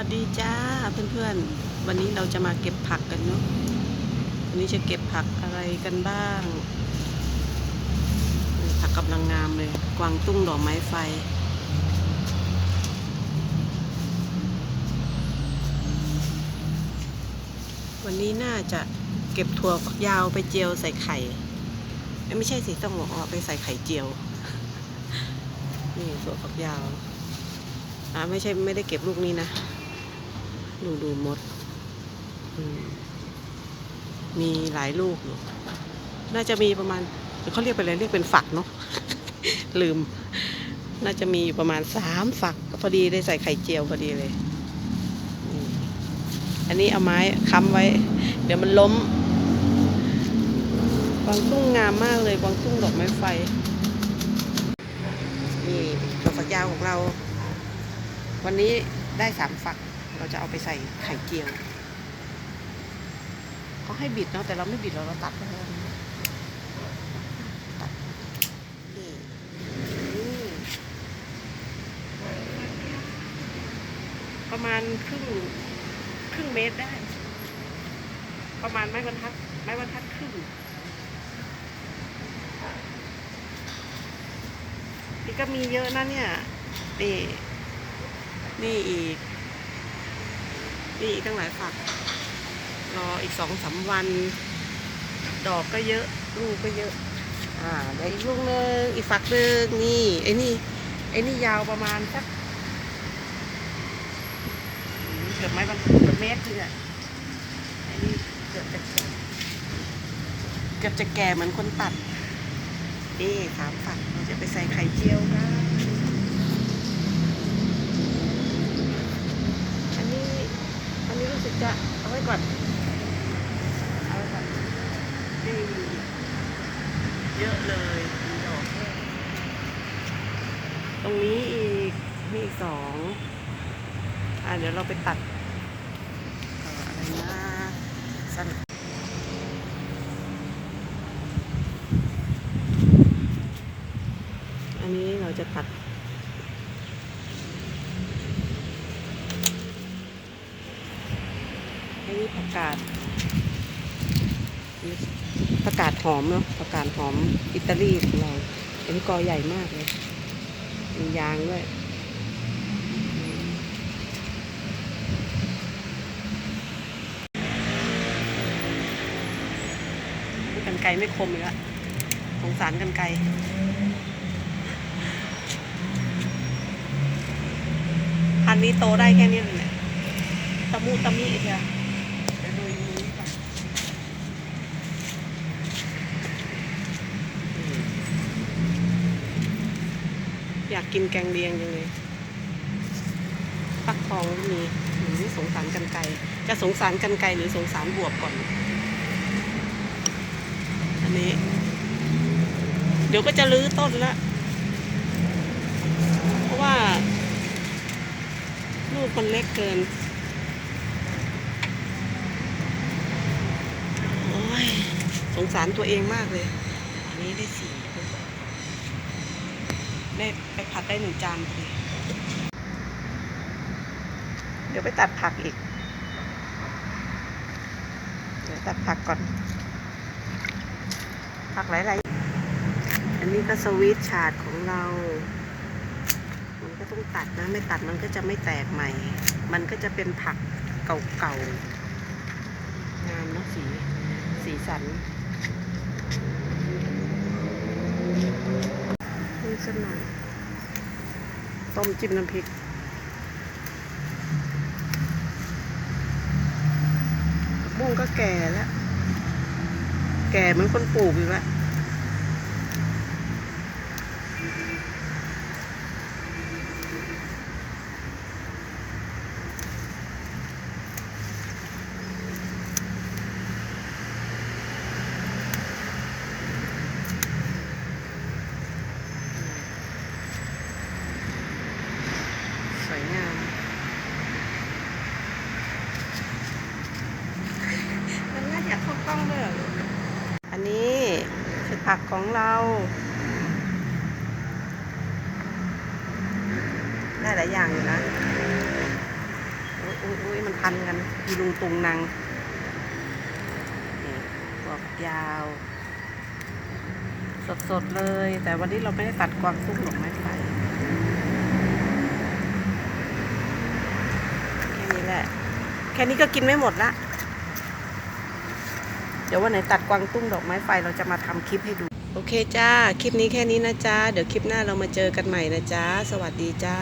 วัสดีจ้าเพื่อนๆ วันนี้เราจะมาเก็บผักกันเนาะวันนี้จะเก็บผักอะไรกันบ้าง ผักกำลังงามเลย กวางตุ้งดอกไม้ไฟ วันนี้น่าจะเก็บถั่วฝักยาวไปเจียวใส่ไข่ ไม่ใช่สิต้องเอาไปใส่ไข่เจียว นี่ถั่วฝักยาวอ่าไม่ใช่ไม่ได้เก็บลูกนี้นะ ดูดูมดมมีหลายลูกอยู่น่าจะมีประมาณเขาเรียกไปเลยเรียกเป็นฝักเนาะลืม น่าจะมีอยู่ประมาณสามฝักพอดีได้ใส่ไข่เจียวพอดีเลย อันนี้เอาไม้ค้ำไว้ เดี๋ยวมันล้มกวางตุ้งงามมากเลยกวางตุ้งดอกไม้ไฟนี่ดอกฝักยาวของเรา วันนี้ได้สามฝัก เราจะเอาไปใส่ไข่เจียวเขาให้บิดเนาะแต่เราไม่บิดเราเราตัดไปเลยตัดนี่อืมประมาณครึ่งครึ่งเมตรได้ ประมาณไม้บรรทัดไม้บรรทัดครึ่งนี่ก็มีเยอะนะเนี่ยนี่นี่อีก นี่อีกตั้งหลายฝัก รออีกสองสามวัน ดอกก็เยอะ ลูกก็เยอะ อ่าเดี๋ยวอีกลูกนึงอีกฝักนึงนี่ไอ้นี่ไอ้นี่ยาวประมาณสักเกือบไม้บรรเกือบเมตรเลยอะไอ้นี่เกือบจะแก่เกือบจะแก่เหมือนคนตัดนี่สามฝักเราจะไปใส่ไข่เจียวกัน จะเอาไว้ก่อนเอาไว้ก่อนนี่เยอะเลยมีดอกตรงนี้อีกมีอีกสองอะเดี๋ยวเราไปตัดเอ่ออะไรนะสั้นอันนี้เราจะตัด อันนี้ผักาดผักกาดหอมเนาะผักกาดหอมอิตาลีของเราอันนี้กอใหญ่มากเลยมียางด้วยกันไกลไม่คมเลยละสงสารกันไกลพันนี้โตได้แค่นี้เลยเนี่ยตะมูตะมีเชียวเดี๋ยวดูอย่างนี้ก่อนอืม อยากกินแกงเลียงจังเลยฟักทองก็มีหืมสงสารกันไกลจะสงสารกันไกลหรือสงสารบวบก่อน อันนี้ เดี๋ยวก็จะรื้อต้นละเพราะว่า ลูกมันเล็กเกินโอ้ยสงสารตัวเองมากเลย อันนี้ได้สี่ ได้ไปผัดได้หนึ่งจานพอดีเดี๋ยวไปตัดผักอีก เดี๋ยวตัดผักก่อน ผักหลายๆ อันนี้ก็สวีทชาร์ดของเรา มันก็ต้องตัดนะ ไม่ตัดมันก็จะไม่แตกใหม่ มันก็จะเป็นผักเก่าๆ งามนะสี สีสัน สักหน่อย ต้มจิ้มน้ำพริก บุ้งก็แก่แล้ว แก่เหมือนคนปลูกอยู่แล้ว สวยงาม มันน่าอยากเข้ากล้องด้วยเหรออันนี้คือ ผักของเราได้หลายอย่างอยู่นะอุ้ยอุ้ยมันพันกันอีลุงตุงนางนี่ถั่วฝักยาว สดๆเลย แต่วันนี้เราไม่ได้ตัดกวางตุ้งหรอกไม้ไผ่แค่นี้แหละ แค่นี้ก็กินไม่หมดละ เดี๋ยววันไหนตัดกวางตุ้งดอกไม้ไฟเราจะมาทำคลิปให้ดู โอเคจ้า คลิปนี้แค่นี้นะจ้า เดี๋ยวคลิปหน้าเรามาเจอกันใหม่นะจ้า สวัสดีจ้า